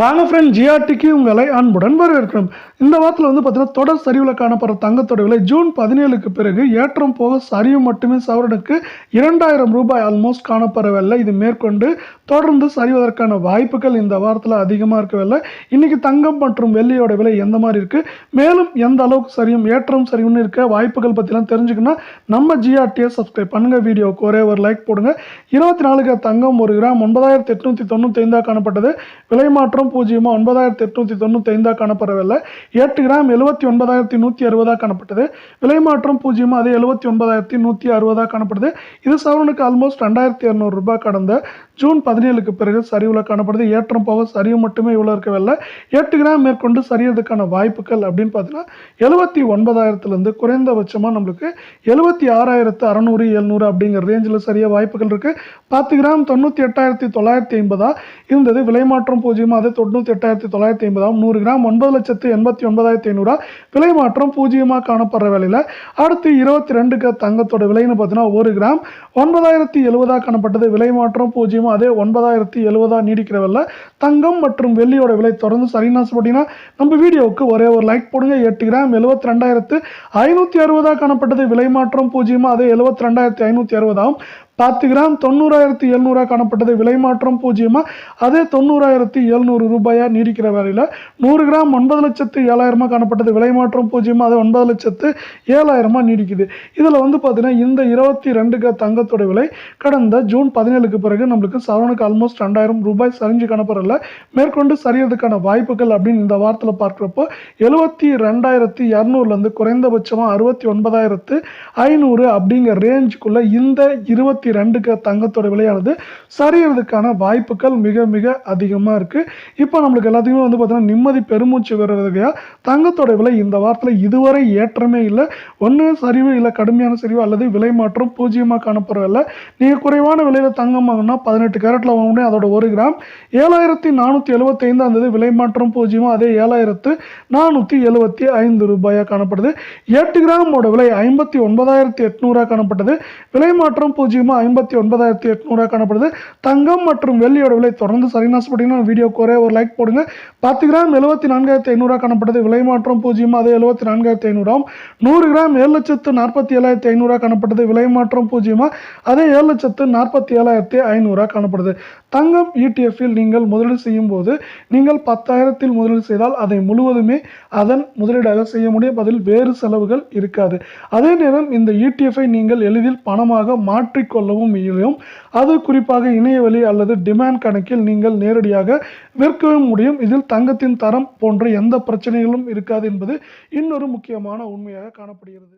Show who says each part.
Speaker 1: வாங்க ஃப்ரெண்ட் ஜிஆர்டிக்கு உங்களை அன்புடன் வரவேற்கிறோம். இந்த வாரத்தில் வந்து பார்த்தீங்கன்னா தொடர் சரிவில் காணப்படுற தங்கத்தோட விலை ஜூன் பதினேழுக்கு பிறகு ஏற்றம் போக சரிவு மட்டுமே சவரனுக்கு இரண்டாயிரம் ரூபாய் ஆல்மோஸ்ட் காணப்படவில்லை. இது மேற்கொண்டு தொடர்ந்து சரிவதற்கான வாய்ப்புகள் இந்த வாரத்தில் அதிகமாக இருக்கவில்லை. இன்னைக்கு தங்கம் மற்றும் வெள்ளியோட விலை எந்த மாதிரி இருக்குது மேலும் எந்த அளவுக்கு சரியும் ஏற்றம் சரிவுன்னு இருக்க வாய்ப்புகள் பற்றிலாம் தெரிஞ்சுக்கணும் நம்ம ஜிஆர்டியை சப்ஸ்கிரைப் பண்ணுங்க. வீடியோவுக்கு ஒரே ஒரு லைக் போடுங்க. இருபத்தி நாலுக்கு தங்கம் ஒரு கிராம் ஒன்பதாயிரத்தி எட்நூற்றி தொண்ணூற்றி ஐந்தாக காணப்பட்டது. விலை மாற்றம் பூஜ்ஜியமாக ஒன்பதாயிரத்தி எட்நூற்றி தொண்ணூற்றி ஐந்தாக காணப்படவில்லை. எட்டு கிராம் எழுபத்தி ஒன்பதாயிரத்தி நூற்றி அறுபதாக காணப்பட்டது. விலை மாற்றம் பூஜ்ஜியமாக அது எழுபத்தி ஒன்பதாயிரத்தி நூற்றி அறுபதாக காணப்படுது. இது சவரனுக்கு ஆல்மோஸ்ட் ரெண்டாயிரத்தி இரநூறு ரூபாய் கடந்த ஜூன் பதினேழுக்கு பிறகு சரிவில் காணப்படுது. ஏற்றம் போக சரிவு மட்டுமே இவ்வளோ இருக்கவில்லை. எட்டு கிராம் மேற்கொண்டு சரியறதுக்கான வாய்ப்புகள் அப்படின்னு பார்த்தீங்கன்னா எழுபத்தி ஒன்பதாயிரத்துலேருந்து குறைந்தபட்சமாக நம்மளுக்கு எழுபத்தி ஆறாயிரத்து அறநூறு எழுநூறு அப்படிங்கிற ரேஞ்சில் சரியாக வாய்ப்புகள் இருக்குது பத்து கிராம் தொண்ணூற்றி எட்டாயிரத்தி தொள்ளாயிரத்தி ஐம்பதா இருந்தது. விலை மாற்றம் பூஜ்ஜியமாக அது தொண்ணூற்றி எட்டாயிரத்தி தொள்ளாயிரத்தி ஐம்பதாம் நூறு கிராம் ஒன்பது லட்சத்து எண்பத்தி ஒன்பதாயிரத்தி ஐநூறுரூவா விலை மாற்றம் பூஜ்ஜியமாக காணப்படுற விலையில் அடுத்து இருபத்தி ரெண்டுக்கு தங்கத்தோட விலைன்னு பார்த்தீங்கன்னா ஒரு கிராம் ஒன்பதாயிரத்தி எழுபதாக காணப்பட்டது. விலை மாற்றம் பூஜ்ஜியமாக அதே ஒன்பதாயிரத்தி எழுபதாக நீடிக்கிற வேலை தங்கம் மற்றும் வெள்ளியோட விலை தொடர்ந்து சரின்னு ஆசைப்பட்டீங்கன்னா நம்ம வீடியோவுக்கு ஒரே ஒரு லைக் போடுங்க. எட்டு கிராம் எழுபத்தி ரெண்டாயிரத்து ஐநூற்றி அறுபதாக காணப்பட்டது. விலை மாற்றம் பூஜ்ஜியமாக அதே எழுபத்தி ரெண்டாயிரத்தி ஐநூற்றி அறுபதாகும் பத்து கிராம் தொண்ணூறாயிரத்தி எழுநூறா காணப்பட்டது. விலை மாற்றம் பூஜ்ஜியமாக அதே தொண்ணூறாயிரத்தி எழுநூறு ரூபாயாக நீடிக்கிற வேலையில்? நூறு கிராம் ஒன்பது லட்சத்து ஏழாயிரமாக காணப்பட்டது. விலை மாற்றம் பூஜ்ஜியமாக அது ஒன்பது லட்சத்து ஏழாயிரமாக நீடிக்குது. இதில் வந்து பார்த்தீங்கன்னா இந்த இருபத்தி ரெண்டுக்கு தங்கத்தோட விலை கடந்த ஜூன் பதினேழுக்கு பிறகு நம்மளுக்கு சவனுக்கு ஆல்மோஸ்ட் ரெண்டாயிரம் ரூபாய் சரிஞ்சு காணப்படல மேற்கொண்டு சரியறதுக்கான வாய்ப்புகள் அப்படின்னு இந்த வாரத்தில் பார்க்குறப்போ எழுபத்தி ரெண்டாயிரத்தி இரநூறுலேருந்து குறைந்தபட்சமாக அறுபத்தி ஒன்பதாயிரத்து ஐநூறு அப்படிங்கிற ரேஞ்சுக்குள்ளே இந்த இருபத்தி ரெண்டுக்கு தங்கத்தோட விலையானது சரியறதுக்கான வாய்ப்புகள் மிக மிக அதிகமாக இருக்குது இப்போ நம்மளுக்கு எல்லாத்துக்குமே வந்து பார்த்தீங்கன்னா நிம்மதி பெருமூச்சு வர்றதுக்காக தங்கத்தோட விலை இந்த வாரத்தில் இதுவரை ஏற்றமே இல்லை. ஒன்று சரிவு இல்லை கடுமையான சரிவு அல்லது விலை மாற்றம் பூஜ்ஜியமாக காணப்படவில்லை நீங்கள் குறைவான விலையில் தங்கம் வாங்கினா பதினெட்டு கேரட்டில் வாங்க அதோட ஒரு கிராம். ஏழாயிரத்தி நானூற்றி எழுபத்தைந்து இருந்தது விலை மாற்றம் பூஜ்ஜியமாக அதே ஏழாயிரத்து நானூற்றி எழுபத்தி ஐந்து ரூபாயாக காணப்படுது. எட்டு கிராமோட விலை ஐம்பத்தி ஒன்பதாயிரத்தி எட்நூறாக காணப்பட்டது. விலை மாற்றம் பூஜ்ஜியமாக ஐம்பத்தி ஒன்பதாயிரத்தி எட்நூறுவா காணப்படுது. தங்கம் மற்றும் வெள்ளியோட விலை தொடர்ந்து சரிநாசப்பட்டீங்கன்னா வீடியோக்கு ஒரே ஒரு லைக் போடுங்க. பத்து கிராம் எழுபத்தி நான்காயிரத்தி ஐநூறாக காணப்படுது. விலை மாற்றம் பூஜ்ஜியம்? அதே எழுபத்தி நான்காயிரத்தி ஐநூறாம் நூறு கிராம் ஏழு லட்சத்து நாற்பத்தி ஏழாயிரத்தி ஐநூறாக காணப்படுது. விலை மாற்றம் பூஜ்ஜியமாக அதே ஏழு லட்சத்து நாற்பத்தி ஏழாயிரத்தி ஐநூறாக காணப்படுது. தங்கம் இடிஎஃப்பில் நீங்கள் முதலீடு செய்யும் போது நீங்கள் பத்தாயிரத்தில் முதலீடு செய்தால் அதை முழுவதுமே அதன் முதலீடாக செய்ய முடியும். அதில் வேறு செலவுகள் இருக்காது. அதே நேரம் இந்த இடிஎஃப்ஐ நீங்கள் எளிதில் பணமாக மாற்றிக்கொள்ள கொள்ளவும் இயலும் அது குறிப்பாக இணையவழி அல்லது டிமாண்ட் கணக்கில் நீங்கள் நேரடியாக விற்கவும் முடியும். இதில் தங்கத்தின் தரம் போன்ற எந்த பிரச்சனைகளும் இருக்காது என்பது இன்னொரு முக்கியமான உண்மையாக காணப்படுகிறது.